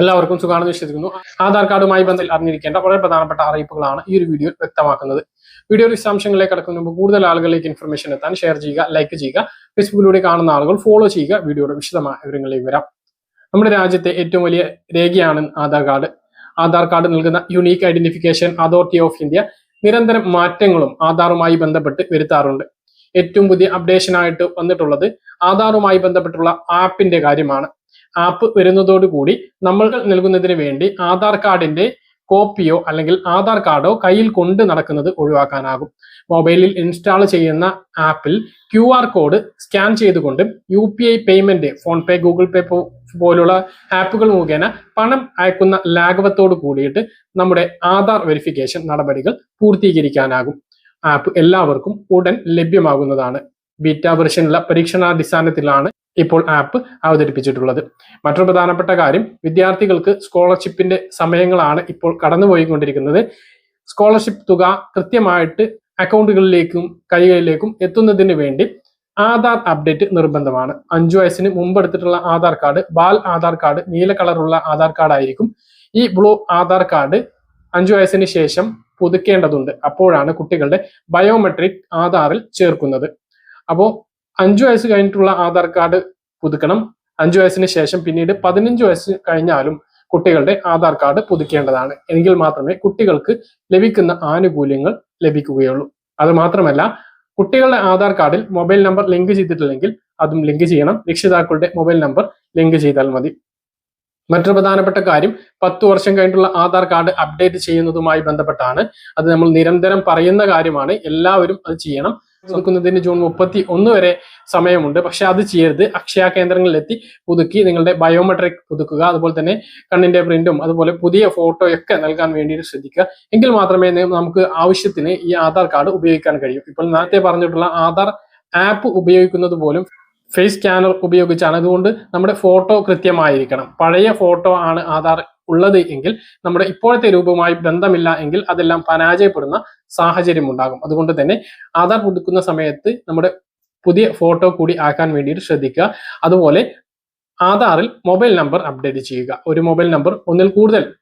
എല്ലാവർക്കും സുഖമാണെന്ന് വിശ്വസിക്കുന്നു. ആധാർ കാർഡുമായി ബന്ധത്തിൽ അറിഞ്ഞിരിക്കേണ്ട വളരെ പ്രധാനപ്പെട്ട അറിയിപ്പുകളാണ് ഈ ഒരു വീഡിയോ വ്യക്തമാക്കുന്നത്. വീഡിയോ വിശദാംശങ്ങളിലേക്ക് കടക്കുന്ന മുമ്പ് കൂടുതൽ ആളുകളിലേക്ക് ഇൻഫർമേഷൻ എത്താൻ ഷെയർ ചെയ്യുക ലൈക്ക് ചെയ്യുക ഫേസ്ബുക്കിലൂടെ കാണുന്ന ആളുകൾ ഫോളോ ചെയ്യുക. വീഡിയോയുടെ വിശദമായ വിവരങ്ങളിലേക്ക് വരാം. നമ്മുടെ രാജ്യത്തെ ഏറ്റവും വലിയ രേഖയാണ് ആധാർ കാർഡ്. ആധാർ കാർഡ് നൽകുന്ന unique identification authority of India നിരന്തരം മാറ്റങ്ങളും ആധാറുമായി ബന്ധപ്പെട്ട് വരുത്താറുണ്ട്. ഏറ്റവും പുതിയ അപ്ഡേഷൻ ആയിട്ട് വന്നിട്ടുള്ളത് ആധാറുമായി ബന്ധപ്പെട്ടുള്ള ആപ്പിന്റെ കാര്യമാണ്. ആപ്പ് വരുന്നതോടുകൂടി നമ്മൾ നൽകുന്നതിന് വേണ്ടി ആധാർ കാർഡിന്റെ കോപ്പിയോ അല്ലെങ്കിൽ ആധാർ കാർഡോ കയ്യിൽ കൊണ്ട് നടക്കുന്നത് ഒഴിവാക്കാനാകും. മൊബൈലിൽ ഇൻസ്റ്റാൾ ചെയ്യുന്ന ആപ്പിൽ ക്യു ആർ കോഡ് സ്കാൻ ചെയ്തുകൊണ്ട് U P I payment PhonePe Google Pay പോലുള്ള ആപ്പുകൾ മുഖേന പണം അയക്കുന്ന ലാഘവത്തോട് കൂടിയിട്ട് നമ്മുടെ ആധാർ വെരിഫിക്കേഷൻ നടപടികൾ പൂർത്തീകരിക്കാനാകും. ആപ്പ് എല്ലാവർക്കും ഉടൻ ലഭ്യമാകുന്നതാണ്. ബീറ്റ വെർഷനുള്ള പരീക്ഷണാടിസ്ഥാനത്തിലാണ് ഇപ്പോൾ ആപ്പ് അവതരിപ്പിച്ചിട്ടുള്ളത്. മറ്റൊരു പ്രധാനപ്പെട്ട കാര്യം വിദ്യാർത്ഥികൾക്ക് സ്കോളർഷിപ്പിന്റെ സമയങ്ങളാണ് ഇപ്പോൾ കടന്നുപോയിക്കൊണ്ടിരിക്കുന്നത്. സ്കോളർഷിപ്പ് തുക കൃത്യമായിട്ട് അക്കൗണ്ടുകളിലേക്കും കൈകളിലേക്കും എത്തുന്നതിന് വേണ്ടി ആധാർ അപ്ഡേറ്റ് നിർബന്ധമാണ്. അഞ്ചു വയസ്സിന് മുമ്പ് എടുത്തിട്ടുള്ള ആധാർ കാർഡ് ബാൽ ആധാർ കാർഡ് നീല കളറുള്ള ആധാർ കാർഡ് ആയിരിക്കും. ഈ ബ്ലൂ ആധാർ കാർഡ് അഞ്ചു വയസ്സിന് ശേഷം പുതുക്കേണ്ടതുണ്ട്. അപ്പോഴാണ് കുട്ടികളുടെ ബയോമെട്രിക് ആധാറിൽ ചേർക്കുന്നത്. അപ്പോൾ അഞ്ചു വയസ്സ് കഴിഞ്ഞിട്ടുള്ള ആധാർ കാർഡ് പുതുക്കണം. അഞ്ചു വയസ്സിന് ശേഷം പിന്നീട് പതിനഞ്ച് വയസ്സ് കഴിഞ്ഞാലും കുട്ടികളുടെ ആധാർ കാർഡ് പുതുക്കേണ്ടതാണ്. എങ്കിൽ മാത്രമേ കുട്ടികൾക്ക് ലഭിക്കുന്ന ആനുകൂല്യങ്ങൾ ലഭിക്കുകയുള്ളൂ. അത് മാത്രമല്ല കുട്ടികളുടെ ആധാർ കാർഡിൽ മൊബൈൽ നമ്പർ ലിങ്ക് ചെയ്തിട്ടില്ലെങ്കിൽ അതും ലിങ്ക് ചെയ്യണം. രക്ഷിതാക്കളുടെ മൊബൈൽ നമ്പർ ലിങ്ക് ചെയ്താൽ മതി. മറ്റൊരു പ്രധാനപ്പെട്ട കാര്യം പത്ത് വർഷം കഴിഞ്ഞിട്ടുള്ള ആധാർ കാർഡ് അപ്ഡേറ്റ് ചെയ്യുന്നതുമായി ബന്ധപ്പെട്ടാണ്. അത് നമ്മൾ നിരന്തരം പറയുന്ന കാര്യമാണ്. എല്ലാവരും അത് ചെയ്യണം. നോക്കുന്നതിന് ജൂൺ മുപ്പത്തി ഒന്ന് വരെ സമയമുണ്ട്. പക്ഷെ അത് ചെയ്യരുത്. അക്ഷയ കേന്ദ്രങ്ങളിലെത്തി പുതുക്കി നിങ്ങളുടെ ബയോമെട്രിക് പുതുക്കുക അതുപോലെ തന്നെ കണ്ണിന്റെ പ്രിന്റും അതുപോലെ പുതിയ ഫോട്ടോയൊക്കെ നൽകാൻ വേണ്ടിയിട്ട് ശ്രദ്ധിക്കുക. എങ്കിൽ മാത്രമേ നമുക്ക് ആവശ്യത്തിന് ഈ ആധാർ കാർഡ് ഉപയോഗിക്കാൻ കഴിയൂ. ഇപ്പോൾ നേരത്തെ പറഞ്ഞിട്ടുള്ള ആധാർ ആപ്പ് ഉപയോഗിക്കുന്നത് പോലും ഫേസ് സ്കാനർ ഉപയോഗിച്ചാണ്. അതുകൊണ്ട് നമ്മുടെ ഫോട്ടോ കൃത്യമായിരിക്കണം. പഴയ ഫോട്ടോ ആണ് ആധാർ ഉള്ളത് എങ്കിൽ നമ്മുടെ ഇപ്പോഴത്തെ രൂപവുമായി ബന്ധമില്ല എങ്കിൽ അതെല്ലാം പരാജയപ്പെടുന്ന സാഹചര്യം ഉണ്ടാകും അതുകൊണ്ട് തന്നെ ആധാർ പുതുക്കുന്ന സമയത്ത് നമ്മുടെ പുതിയ ഫോട്ടോ കൂടി ആക്കാൻ വേണ്ടിയിട്ട് ശ്രദ്ധിക്കുക. അതുപോലെ ആധാറിൽ മൊബൈൽ നമ്പർ അപ്ഡേറ്റ് ചെയ്യുക. ഒരു മൊബൈൽ നമ്പർ ഒന്നിൽ കൂടുതൽ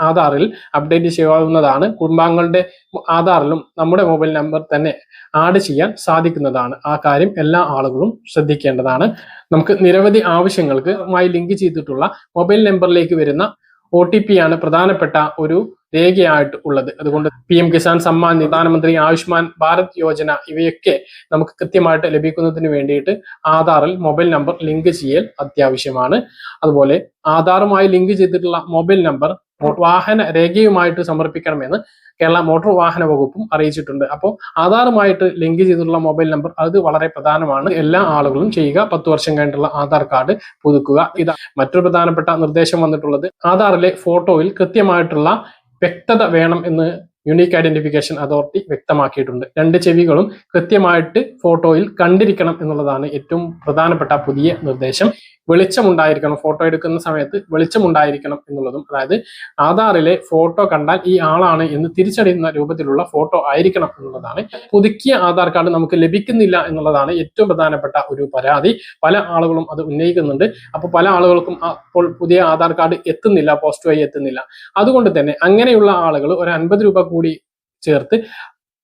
ആധാറിൽ അപ്ഡേറ്റ് ചെയ്യാവുന്നതാണ്. കുടുംബാംഗങ്ങളുടെ ആധാറിലും നമ്മുടെ മൊബൈൽ നമ്പർ തന്നെ ആഡ് ചെയ്യാൻ സാധിക്കുന്നതാണ്. ആ കാര്യം എല്ലാ ആളുകളും ശ്രദ്ധിക്കേണ്ടതാണ്. നമുക്ക് നിരവധി ആവശ്യങ്ങൾക്ക് മായി ലിങ്ക് ചെയ്തിട്ടുള്ള മൊബൈൽ നമ്പറിലേക്ക് വരുന്ന ഒ ടി പി ആണ് പ്രധാനപ്പെട്ട ഒരു രേഖയായിട്ട് ഉള്ളത്. അതുകൊണ്ട് പി എം കിസാൻ സമ്മാൻ പ്രധാനമന്ത്രി ആയുഷ്മാൻ ഭാരത് യോജന ഇവയൊക്കെ നമുക്ക് കൃത്യമായിട്ട് ലഭിക്കുന്നതിന് വേണ്ടിയിട്ട് ആധാറിൽ മൊബൈൽ നമ്പർ ലിങ്ക് ചെയ്യൽ അത്യാവശ്യമാണ്. അതുപോലെ ആധാറുമായി ലിങ്ക് ചെയ്തിട്ടുള്ള മൊബൈൽ നമ്പർ വാഹന രേഖയുമായിട്ട് സമർപ്പിക്കണമെന്ന് കേരള മോട്ടോർ വാഹന വകുപ്പും അറിയിച്ചിട്ടുണ്ട്. അപ്പോൾ ആധാറുമായിട്ട് ലിങ്ക് ചെയ്തിട്ടുള്ള മൊബൈൽ നമ്പർ അത് വളരെ പ്രധാനമാണ്. എല്ലാ ആളുകളും ചെയ്യുക. പത്ത് വർഷം കഴിഞ്ഞിട്ടുള്ള ആധാർ കാർഡ് പുതുക്കുക. ഇതാ മറ്റൊരു പ്രധാനപ്പെട്ട നിർദ്ദേശം വന്നിട്ടുള്ളത്. ആധാറിലെ ഫോട്ടോയിൽ കൃത്യമായിട്ടുള്ള വ്യക്തത വേണം എന്ന് യുണീക്ക് ഐഡന്റിഫിക്കേഷൻ അതോറിറ്റി വ്യക്തമാക്കിയിട്ടുണ്ട്. രണ്ട് ചെവികളും കൃത്യമായിട്ട് ഫോട്ടോയിൽ കണ്ടിരിക്കണം എന്നുള്ളതാണ് ഏറ്റവും പ്രധാനപ്പെട്ട പുതിയ നിർദ്ദേശം. വെളിച്ചമുണ്ടായിരിക്കണം ഫോട്ടോ എടുക്കുന്ന സമയത്ത് വെളിച്ചമുണ്ടായിരിക്കണം എന്നുള്ളതും. അതായത് ആധാറിലെ ഫോട്ടോ കണ്ടാൽ ഈ ആളാണ് എന്ന് തിരിച്ചറിയുന്ന രൂപത്തിലുള്ള ഫോട്ടോ ആയിരിക്കണം എന്നുള്ളതാണ്. പുതുക്കിയ ആധാർ കാർഡ് നമുക്ക് ലഭിക്കുന്നില്ല എന്നുള്ളതാണ് ഏറ്റവും പ്രധാനപ്പെട്ട ഒരു പരാതി. പല ആളുകളും അത് ഉന്നയിക്കുന്നുണ്ട്. അപ്പോൾ പല ആളുകൾക്കും അപ്പോൾ പുതിയ ആധാർ കാർഡ് എത്തുന്നില്ല പോസ്റ്റ് വഴി എത്തുന്നില്ല. അതുകൊണ്ട് തന്നെ അങ്ങനെയുള്ള ആളുകൾ ഒരു അൻപത് രൂപ കൂടി ചേർത്ത്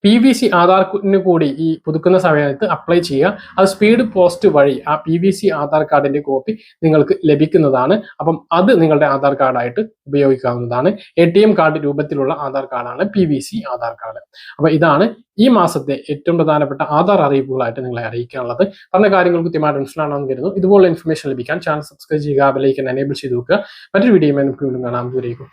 പി വി സി ആധാറിന് കൂടി ഈ പുതുക്കുന്ന സമയത്ത് അപ്ലൈ ചെയ്യുക. അത് സ്പീഡ് പോസ്റ്റ് വഴി ആ പി വി സി ആധാർ കാർഡിന്റെ കോപ്പി നിങ്ങൾക്ക് ലഭിക്കുന്നതാണ്. അപ്പം അത് നിങ്ങളുടെ ആധാർ കാർഡായിട്ട് ഉപയോഗിക്കാവുന്നതാണ്. എ ടി എം കാർഡ് രൂപത്തിലുള്ള ആധാർ കാർഡാണ് P V C Aadhaar card. അപ്പൊ ഇതാണ് ഈ മാസത്തെ ഏറ്റവും പ്രധാനപ്പെട്ട ആധാർ അറിയിപ്പുകളായിട്ട് നിങ്ങളെ അറിയിക്കാനുള്ളത്. പറഞ്ഞ കാര്യങ്ങൾ കൃത്യമായിട്ട് മനസ്സിലാണെന്ന് കരുതുന്നു. ഇതുപോലുള്ള ഇൻഫർമേഷൻ ലഭിക്കാൻ ചാനൽ സബ്സ്ക്രൈബ് ചെയ്യുക ബെലൈക്കൻ എനേബിൾ ചെയ്ത് നോക്കുക മറ്റൊരു വീഡിയോ നമുക്ക് വീണ്ടും കാണാം. ദൂരേക്കും